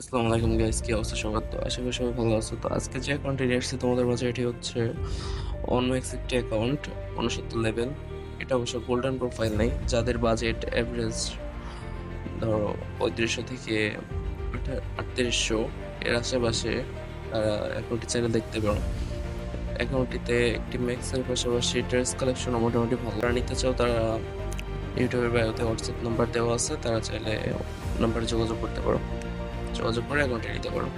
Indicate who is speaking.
Speaker 1: আসসালামু আলাইকুম গাইস কি অবস্থা সবার? তো আশা করি সবাই ভালো আছো। তো আজকে যে অ্যাকাউন্টটি এসেছি তোমাদের মাঝে, এটি হচ্ছে অনম্যাক্স একটি অ্যাকাউন্ট উনসত্তর লেভেল এটা অবশ্য গোল্ডেন প্রোফাইল নেই। যাদের বাজেট অ্যাভারেজ ধরো পঁয়ত্রিশশো থেকে আটত্রিশশো, এর আশেপাশে তারা অ্যাকাউন্টটি চাইলে দেখতে পারো। অ্যাকাউন্টটিতে একটি ম্যাক্সের পাশাপাশি ড্রেস কালেকশনও মোটামুটি ভালো। নিতে চাও তারা ইউটিউবের বায়োতে হোয়াটসঅ্যাপ নাম্বার দেওয়া আছে, তারা চাইলে নাম্বারে যোগাযোগ করতে পারো। যোগাযোগ করে অ্যাকাউন্টে নিতে পারো